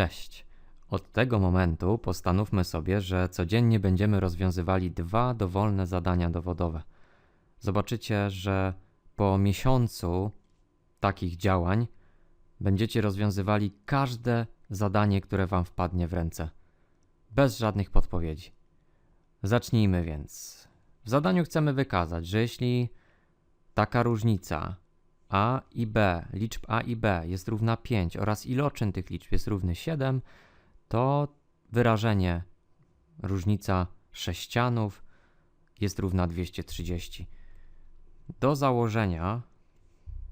Cześć. Od tego momentu postanówmy sobie, że codziennie będziemy rozwiązywali dwa dowolne zadania dowodowe. Zobaczycie, że po miesiącu takich działań będziecie rozwiązywali każde zadanie, które Wam wpadnie w ręce. Bez żadnych podpowiedzi. Zacznijmy więc. W zadaniu chcemy wykazać, że jeśli taka różnica a i b, liczb a i b jest równa 5 oraz iloczyn tych liczb jest równy 7, to wyrażenie różnica sześcianów jest równa 230. Do założenia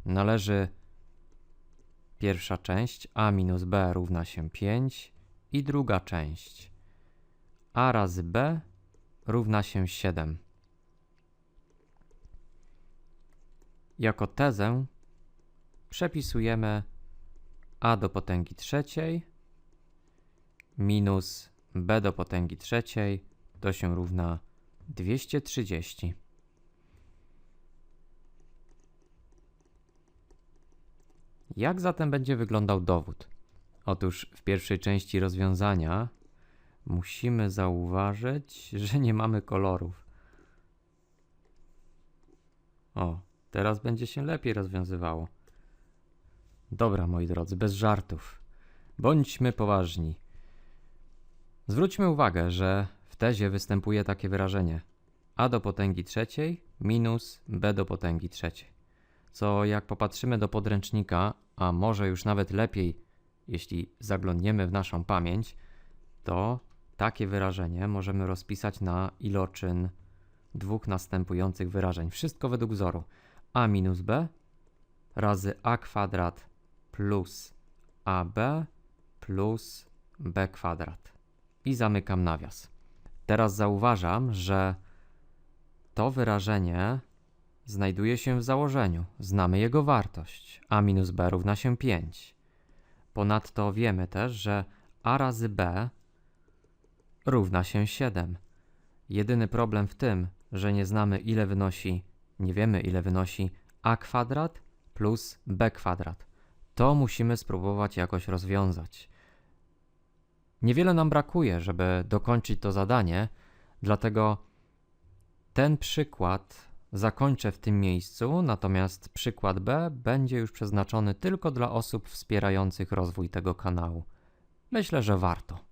należy pierwsza część a minus b równa się 5 i druga część a razy b równa się 7. Jako tezę przepisujemy a do potęgi trzeciej minus b do potęgi trzeciej to się równa 230. Jak zatem będzie wyglądał dowód? Otóż w pierwszej części rozwiązania musimy zauważyć, że nie mamy kolorów. O, teraz będzie się lepiej rozwiązywało. Dobra, moi drodzy, bez żartów. Bądźmy poważni. Zwróćmy uwagę, że w tezie występuje takie wyrażenie a do potęgi trzeciej minus b do potęgi trzeciej. Co jak popatrzymy do podręcznika, a może już nawet lepiej, jeśli zaglądniemy w naszą pamięć, to takie wyrażenie możemy rozpisać na iloczyn dwóch następujących wyrażeń. Wszystko według wzoru. A minus b razy a kwadrat plus ab plus b kwadrat. I zamykam nawias. Teraz zauważam, że to wyrażenie znajduje się w założeniu. Znamy jego wartość. a minus b równa się 5. Ponadto wiemy też, że a razy b równa się 7. Jedyny problem w tym, że nie znamy ile wynosi, nie wiemy ile wynosi a kwadrat plus b kwadrat. To musimy spróbować jakoś rozwiązać. Niewiele nam brakuje, żeby dokończyć to zadanie, dlatego ten przykład zakończę w tym miejscu, natomiast przykład B będzie już przeznaczony tylko dla osób wspierających rozwój tego kanału. Myślę, że warto.